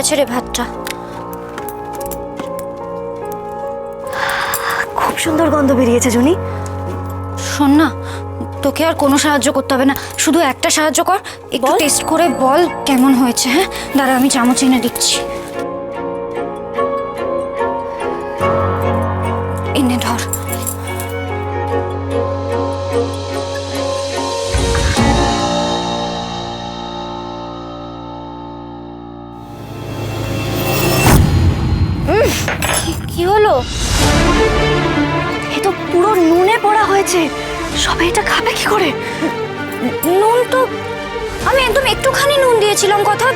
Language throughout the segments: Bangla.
গেছে রে ভাতটা। খুব সুন্দর গন্ধ বেরিয়েছে জুনি। শোন না তোকে আর কোনো সাহায্য করতে হবে না। শুধু একটা সাহায্য কর একটু টেস্ট করে বল কেমন হয়েছে হ্যাঁ? দাঁড়া আমি চামচ এনে দিচ্ছি। এনে ধর। কি- হলো? এ তো পুরো নুনে পড়া হয়েছে। সবাই এটা খাবে কি করে? নুন তো আমি একদম একটুখানি নুন দিয়েছিলাম কথা?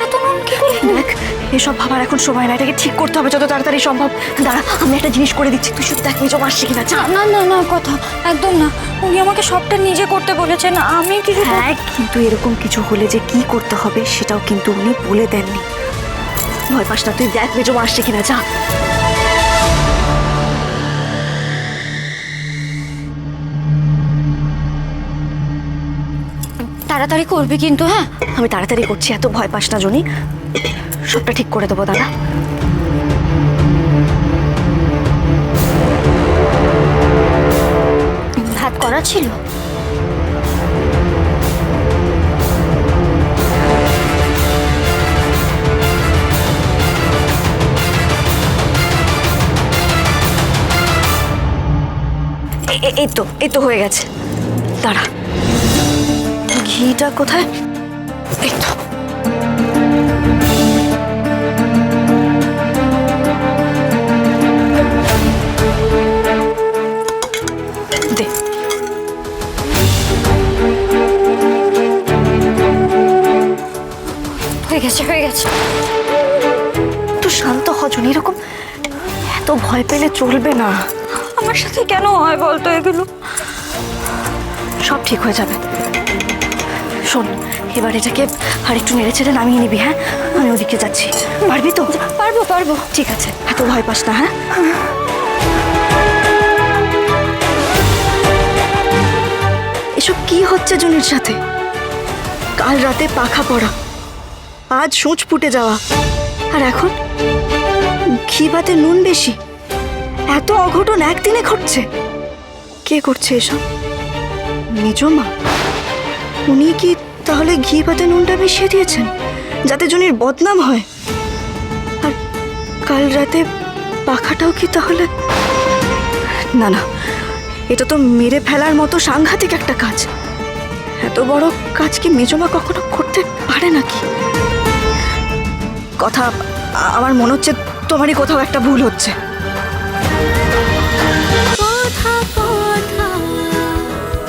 এত নুন কি করে? দেখ এসব ভাবার এখন সময় না এটাকে ঠিক করতে হবে যত তাড়াতাড়ি সম্ভব। দাঁড়া আমি একটা জিনিস করে দিচ্ছি তুই শুধু দেখ মেজো আসছে কিনা যা। না না না কথা একদম না। উনি আমাকে সবটা নিজে করতে বলেছেন আমি কিছু হ্যাঁ কিন্তু এরকম কিছু হলে যে কি করতে হবে সেটাও কিন্তু উনি বলে দেননি। ভয় পাস না তুই দেখ মেজো আসছে কিনা যা। তাড়াতাড়ি করবি কিন্তু হ্যাঁ? আমি তাড়াতাড়ি করছি, এত ভয় পাস না, জনি। সবটা ঠিক করে দেবো, দাদা। ভাত করা ছিল? এই তো এই তো হয়ে গেছে। দাঁড়া। ঘিটা কোথায়? এই তো। হয়ে গেছে হয়ে গেছে। একটু শান্ত হজন এরকম এত ভয় পেলে চলবে না। আমার সাথে কেন হয় বলতো এগুলো? সব ঠিক হয়ে যাবে। শোন এবার এটাকে আর একটু নেড়ে ছেড়ে নামিয়ে নিবি হ্যাঁ? আমি ওদিকে যাচ্ছি। পারবি তো? পারব পারব। ঠিক আছে এত ভয় পাস না হ্যাঁ? এসব কি হচ্ছে জুনির সাথে? কাল রাতে পাখা পড়া আজ সূচ ফুটে যাওয়া আর এখন? ঘি ভাতে নুন বেশি এত অঘটন একদিনে ঘটছে। কে করছে এসব? নিজ মা? উনি কি তাহলে ঘি পাতে নুনটা মিশিয়ে দিয়েছেন যাতে জুনির বদনাম হয়। আর কাল রাতে পাখাটাও কি তাহলে? না না, এটা তো মেরে ফেলার মতো সাংঘাতিক একটা কাজ। এত বড় কাজ কি মেজমা কখনো করতে পারে নাকি? কথা আমার মনে হচ্ছে তোমারই কোথাও একটা ভুল হচ্ছে।